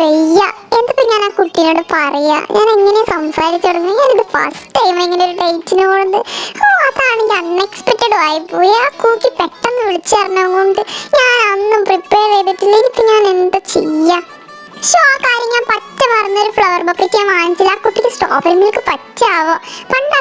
വയ്യ. എന്തിപ്പോ ഞാൻ ആ കുട്ടീനോട് പറയാ ഞാൻ എങ്ങനെ സംസാരിച്ചു തുടങ്ങി? ഞാനിത് ഫസ്റ്റ് ടൈം ഇങ്ങനെ ഒരു ഡേറ്റിന് പോകുന്നത് ഓ അതാണെങ്കിൽ അൺഎക്സ്പെക്റ്റഡ് ആയിപ്പോയി ആ കൂക്കി പെട്ടെന്ന് വിളിച്ചറിഞ്ഞുകൊണ്ട് ഞാൻ അന്നും പ്രിപ്പയർ ചെയ്തിട്ടില്ല. ഇനിയിപ്പോ ഞാൻ എന്താ ചെയ്യാ? ഷോ ആ കാര്യം ഞാൻ പറ്റ പറഞ്ഞൊരു ഫ്ലവർ ബക്കറ്റ് ഞാൻ വാങ്ങിച്ചില്ല. ആ കുട്ടിക്ക് സ്ട്രോബെറി മിൽക്ക് പറ്റാവോ? പണ്ട്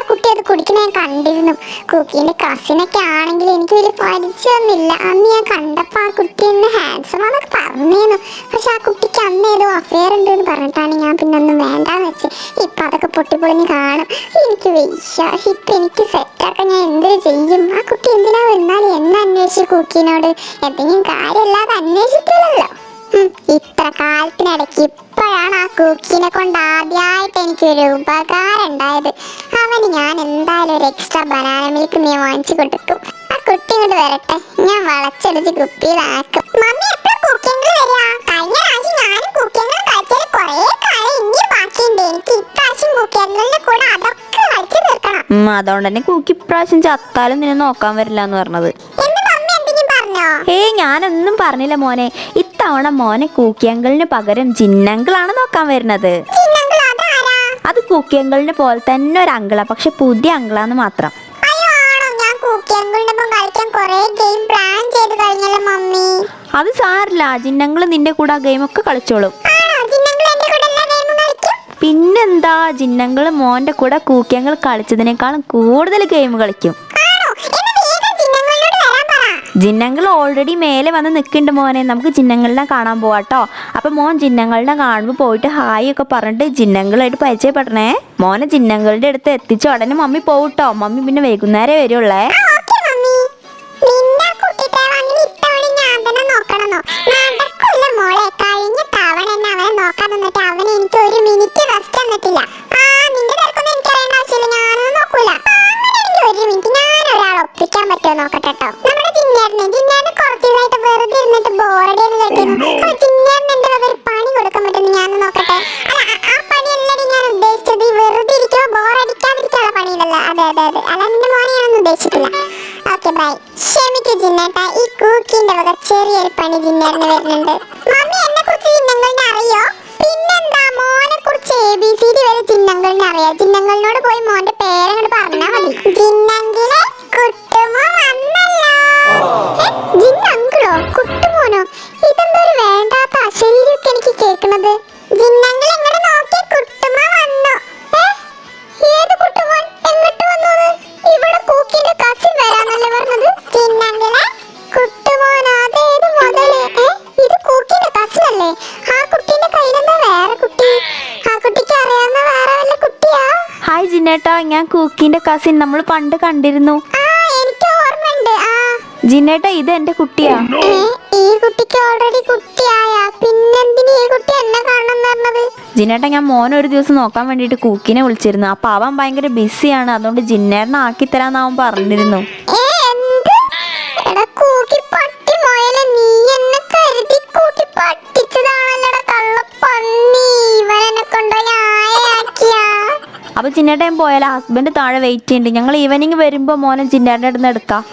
ഞാൻ കണ്ടിരുന്നു. കുക്കീന്റെ കസിനൊക്കെ ആണെങ്കിൽ എനിക്ക് വലിയ പരിചയമൊന്നുമില്ല. അന്ന് ഞാൻ കണ്ടപ്പോൾ ആ കുട്ടി എന്നെ ഹാൻസം എന്നൊക്കെ പറഞ്ഞേന്നു പക്ഷെ ആ കുട്ടിക്ക് അന്ന് ഏതോ അഫെയർ ഉണ്ട് എന്ന് പറഞ്ഞിട്ടാണ് ഞാൻ പിന്നെ ഒന്നും വേണ്ടാന്ന് വെച്ച്. ഇപ്പം അതൊക്കെ പൊട്ടിപ്പൊളിഞ്ഞ് കാണും. എനിക്ക് വയ്യ. ഇപ്പം എനിക്ക് സെറ്റാക്കാൻ ഞാൻ എന്തൊരു ചെയ്യും? ആ കുട്ടി എന്തിനാ വന്നാൽ എന്നെ അന്വേഷിച്ച് കുക്കീനോട്? എന്തെങ്കിലും കാര്യമില്ലാതെ അന്വേഷിക്കില്ലല്ലോ ഇത്ര കാലത്തിനിടയ്ക്ക് ഇപ്പോഴാണ് ആ കുക്കിനെ കൊണ്ട് ആദ്യമായിട്ട് എനിക്കൊരു ഉപകാരം ഉണ്ടായത്. അവന് ഞാൻ എന്തായാലും ഒരു എക്സ്ട്രാ ബനാന മിൽക്ക് നീ വാങ്ങിച്ചു കൊടുക്കും ആ കുട്ടി കൊണ്ട് വരട്ടെ. ഞാൻ വളച്ചടിച്ച് കുപ്പിയിലാക്കും മമ്മി എപ്പോഴും കുക്കിംഗ് വരിക? കഴിഞ്ഞ പ്രാവശ്യം ഞാനും കുക്കിംഗ് കഴിച്ചത് കുറേ കാലം ഇനി ബാക്കിയുണ്ട്. എനിക്ക് ഇപ്രാവശ്യം കുക്കിംഗിന്റെ കൂടെ അതൊക്കെ കഴിച്ചു തീർക്കണം അതുകൊണ്ട് തന്നെ കൂക്കി ഇപ്രാവശ്യം ചത്താലും നിന്നെ നോക്കാൻ വരില്ല എന്ന് പറഞ്ഞത് ഏയ് ഞാനൊന്നും പറഞ്ഞില്ല മോനെ. ഇത്തവണ മോനെ കൂക്കിയങ്കിളിന് പകരം ജിന്നങ്കിളാണ് നോക്കാൻ വരുന്നത്. അത് കൂക്കിയങ്കിളിനെ പോലെ തന്നെ ഒരു അങ്കിളാ പക്ഷെ പുതിയ അങ്കിളാന്ന് മാത്രം. അത് സാറില്ല ജിന്നങ്കിൾ നിന്റെ കൂടെ ആ ഗെയിമൊക്കെ കളിച്ചോളും. പിന്നെന്താ ജിന്നങ്കിൾ മോന്റെ കൂടെ കൂക്കിയങ്ങൾ കളിച്ചതിനേക്കാളും കൂടുതൽ ഗെയിം കളിക്കും. ജിന്നങ്ങൾ ഓൾറെഡി മേലെ വന്ന് നിൽക്കുന്നുണ്ട് മോനെ. നമുക്ക് ജിന്നങ്ങളിനെ കാണാൻ പോവാട്ടോ അപ്പൊ മോൻ ജിന്നങ്ങളിനെ കാണുമ്പോൾ പോയിട്ട് ഹായ് ഒക്കെ പറഞ്ഞിട്ട് ജിന്നങ്ങളായിട്ട് പരിചയപ്പെടണേ. മോനെ ജിന്നങ്ങളുടെ അടുത്ത് എത്തിച്ച ഉടനെ മമ്മി പോവട്ടോ മമ്മി പിന്നെ വൈകുന്നേരം വരുള്ളേ. ആ, ഓക്കേ അതെ അതെ അതെ. അല്ല മോനെയാണെന്ന് ഉദ്ദേശിച്ചില്ല ഓക്കെ ബൈ ക്ഷമിക്കൂ ജിന്നേട്ട. ഈ കൂക്കിന്റെ വക ചെറിയൊരു പണി ജിന്നേറിന് വരുന്നുണ്ട്. മമ്മി എന്നെ കുറിച്ച് ചിഹ്നങ്ങളുടെ അറിയോ? പിന്നെന്താ മോനെ കുറിച്ച് എ ബി സി ഡി വരെ ചിഹ്നങ്ങളുടെ അറിയാം? ചിഹ്നങ്ങളിനോട് പോയി മോന്റെ പേരങ്ങോട്ട് പറഞ്ഞാ മതി. ജിന്നെങ്കിലെ കുട്ടുമോ വന്നല്ലോ? ജിന്നങ്കിളോ? കുട്ടുമോനോ? ഇതെന്തൊരു വേണ്ടാത്ത അശരീരമൊക്കെ എനിക്ക് കേൾക്കണത്. ഹായ് ജിനേട്ടാ ഞാൻ കുക്കിന്റെ കസിൻ നമ്മൾ പണ്ട് കണ്ടിരുന്നു. ആ എനിക്ക് ഓർമ്മയുണ്ട്. ജിന്നേട്ടാ ഇത് എന്റെ കുട്ടിയാ. ജിനേട്ട ഈ കുട്ടിക്ക് ഓൾറെഡി കുട്ടിയായ. പിന്നെന്തിന് ഈ കുട്ടി എന്നെ കാണണം പറഞ്ഞത്? ജിന്നേട്ട ഞാൻ മോൻ ഒരു ദിവസം നോക്കാൻ വേണ്ടിട്ട് കുക്കിനെ വിളിച്ചിരുന്നു. അപ്പൊ അവൻ ഭയങ്കര ബിസിയാണ് അതുകൊണ്ട് ജിന്നേട്ടനെ ആക്കി തരാന്ന് അവൻ പറഞ്ഞിരുന്നു. ഏ, അപ്പൊ പോയാൽ ഹസ്ബൻഡ് താഴെ വെയിറ്റ് ചെയ്യുന്നുണ്ട്. ഞങ്ങൾ ഈവനിങ് വരുമ്പോൾ മോനെ ചിന്നേട്ടന്റെ അടുത്ത് എടുക്കാം.